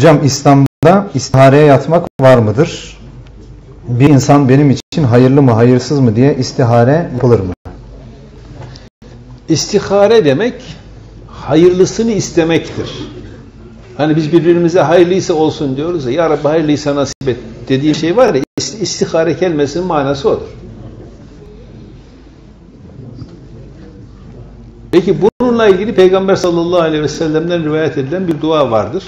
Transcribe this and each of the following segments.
Hocam İslam'da istihareye yatmak var mıdır? Bir insan benim için hayırlı mı hayırsız mı diye istihare yapılır mı? İstihare demek hayırlısını istemektir. Hani biz birbirimize hayırlıysa olsun diyoruz ya, Ya Rabbi hayırlıysa nasip et dediğim şey var ya, istihare kelimesinin manası odur. Peki bununla ilgili Peygamber sallallahu aleyhi ve sellem'den rivayet edilen bir dua vardır.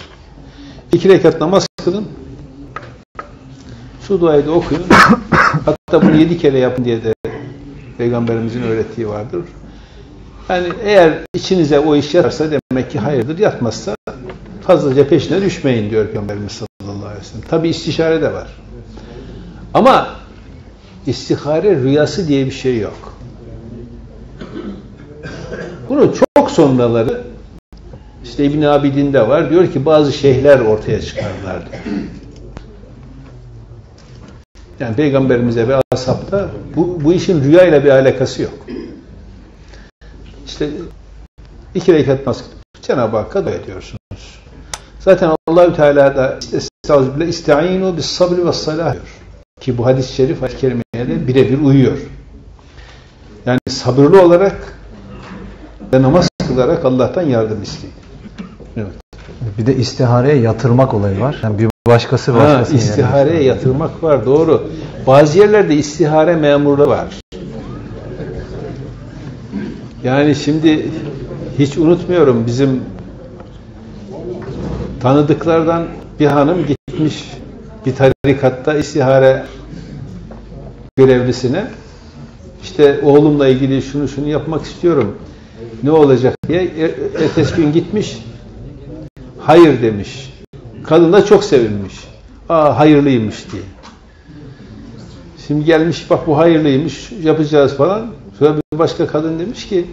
İki rekat namaz kılın. Şu duayı da okuyun. Hatta bunu yedi kere yapın diye de Peygamberimizin öğrettiği vardır. Yani eğer içinize o iş yatarsa demek ki hayırdır, yatmazsa fazlaca peşine düşmeyin diyor Peygamberimiz sallallahu aleyhi ve sellem. Tabi istişare de var. Ama istihare rüyası diye bir şey yok. Bunu çok sonraları işte İbn Abidin'de var. Diyor ki bazı şeyhler ortaya çıkarlardı. Yani peygamberimize ve ashabta bu, bu işin rüya ile bir alakası yok. İşte iki rekat namaz Cenab-ı Hakk'a dua ediyorsunuz. Zaten Allahü Teala da estağfirullah istaînu bis sabr ve salah diyor. Ki bu hadis-i şerif hadis-i kerimeye de birebir uyuyor. Yani sabırlı olarak ve namaz kılarak Allah'tan yardım isteyin. Evet. Bir de istihareye yatırmak olayı var. Yani bir başkası Ha, başkasını istihareye yani. yatırmak var doğru. Bazı yerlerde istihare memurları var. Yani şimdi hiç unutmuyorum bizim tanıdıklardan bir hanım gitmiş bir tarikatta istihare görevlisine işte oğlumla ilgili şunu şunu yapmak istiyorum ne olacak diye E- ertesi gün gitmiş hayır demiş. Kadın da çok sevinmiş. Aa hayırlıymış diye. Şimdi gelmiş bak bu hayırlıymış yapacağız falan. Sonra bir başka kadın demiş ki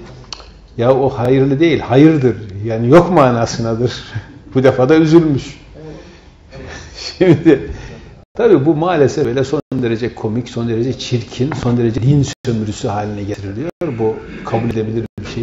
ya o hayırlı değil hayırdır. Yani yok manasınadır. Bu defa da üzülmüş. Şimdi tabi bu maalesef böyle son derece komik son derece çirkin son derece din sömürüsü haline getiriliyor. Bu kabul edebilir bir şey